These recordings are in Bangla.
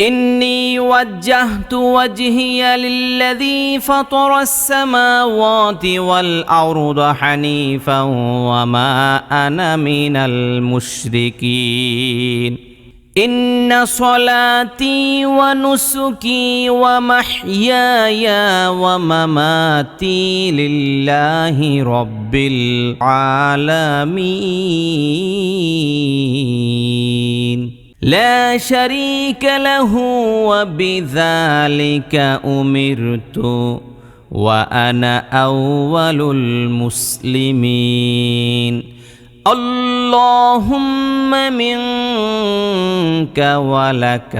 إني وجهت وجهي للذي فطر السماوات والأرض حنيفا وما أنا من المشركين. إن صلاتي ونسكي ومحياي ومماتي لله رب العالمين. لا شريك له وبذلك أمرت وأنا أول المسلمين اللهم منك ولك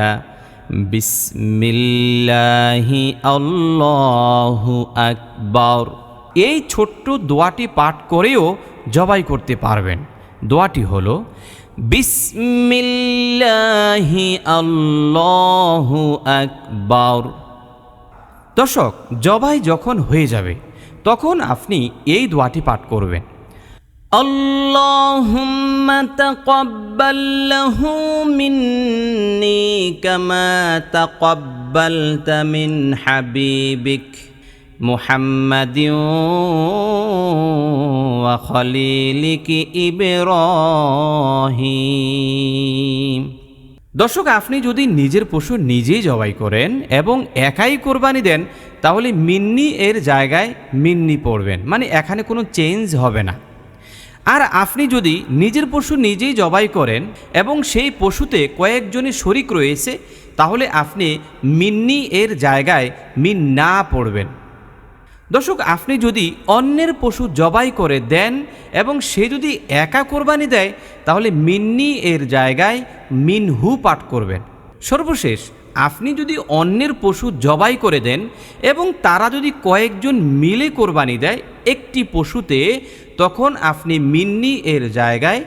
بسم الله الله أكبر এই ছোট্ট দোয়াটি পাঠ করেও জবাই করতে পারবেন দোয়াটি হলো বিসমিল্লাহি আল্লাহু আকবার দর্শক জবাই যখন হয়ে যাবে তখন আপনি এই দোয়াটি পাঠ করবেন اللهم تقبل له مني كما تقبلت من حبيبك محمد وخليلك إبراهيم দর্শক আপনি যদি নিজের পশু নিজেই জবাই করেন এবং একাই কোরবানি দেন তাহলে মিন্নি এর জায়গায় মিন্নি পড়বেন মানে এখানে কোনো চেঞ্জ হবে না আর আপনি যদি নিজের পশু নিজেই জবাই করেন এবং সেই পশুতে কয়েকজনের শরিক রয়েছে তাহলে আপনি মিন্নি এর জায়গায় মিন না পড়বেন দর্শক, আপনি যদি অন্যের পশু জবাই করে দেন এবং সে যদি একা কোরবানি দেয়, তাহলে মিন্নি এর জায়গায় মিনহু পাঠ করবেন। সর্বশেষ, আপনি যদি অন্যের পশু জবাই করে দেন এবং তারা যদি কয়েকজন মিলে কোরবানি দেয় একটি পশুতে, তখন আপনি মিন্নি এর জায়গায়